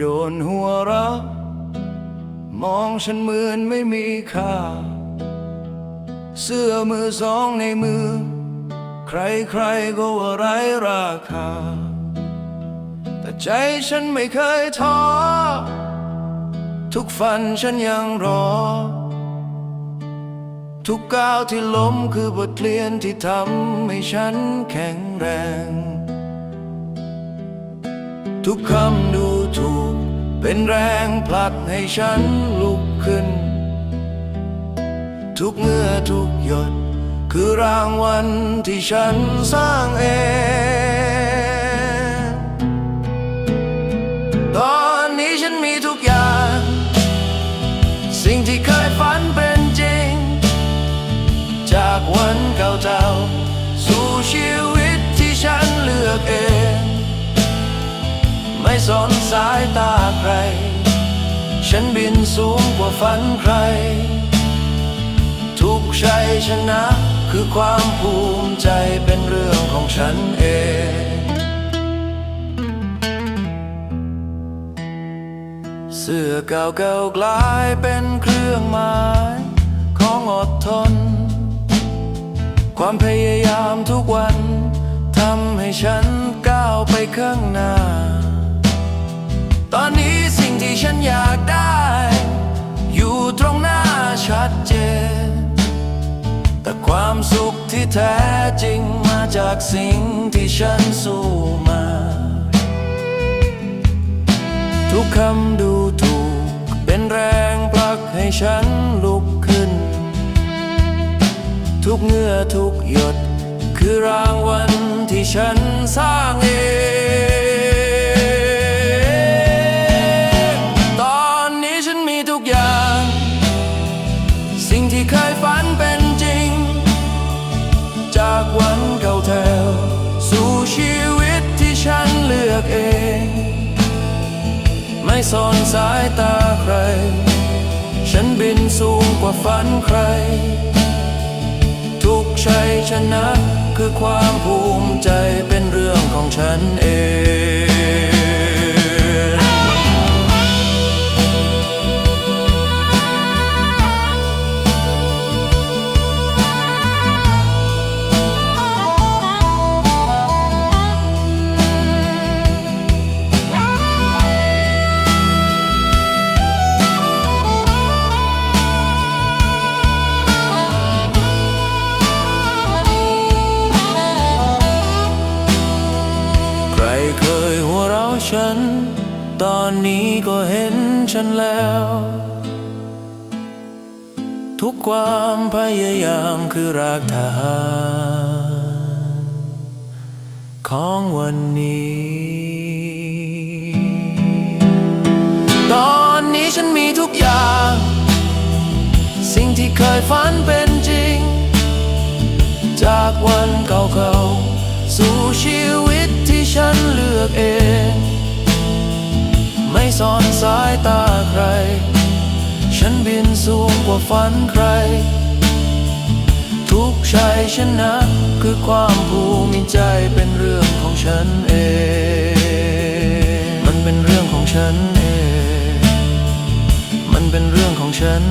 โดนหัวเราะมองฉันเหมือนไม่มีค่า เสื้อมือสองในมือ ใครๆก็ว่าไร้ราคา แต่ใจฉันไม่เคยท้อ ทุกฝันฉันยังรอ ทุกก้าวที่ล้มคือบทเรียนที่ทำให้ฉันแข็งแรง ทุกคำดู เป็นแรงผลักให้ฉันลุกขึ้น ทุกเงื่อทุกหยด คือรางวัลที่ฉันสร้างเอง ตอนนี้ฉันมีทุกอย่าง สิ่งที่เคยฝันเป็นจริง จากวันเก่าๆสู่ชีวิตที่ฉันเลือกเอง ไม่สนสายตา ฉันบินสูงกว่าฝันใคร ทุกชัยชนะคือความภูมิใจเป็นเรื่องของฉันเองเสื้อเก่าๆกลายเป็นเครื่องหมายของอดทน ความพยายามทุกวันทำให้ฉันก้าวไปข้างหน้า ที่แท้จริงมาจากสิ่งที่ฉันสู้มา ทุกคำดูถูก เป็นแรงผลักให้ฉันลุกขึ้น ทุกเหงื่อทุกหยด คือรางวัลที่ฉันสร้างเอง ซ่อนสายตาใคร ฉันบินสูงกว่าฝันใคร ทุกชัยชนะคือความภูมิใจ ฉัน ตอนนี้ก็เห็นฉันแล้ว ทุกความพยายามคือรากฐานของวันนี้ ตอนนี้ฉันมีทุกอย่าง สิ่งที่เคยฝันเป็นจริง จากวันเก่าๆสู่ชีวิตที่ฉันเลือกเอง ไม่อนสายตาใคร ฉันบินสูงกว่าฝันใคร ทุกชัยชนะ คือความภูมิใจเป็นเรื่องของฉันเอง มันเป็นเรื่องของฉันเอง มันเป็นเรื่องของฉัน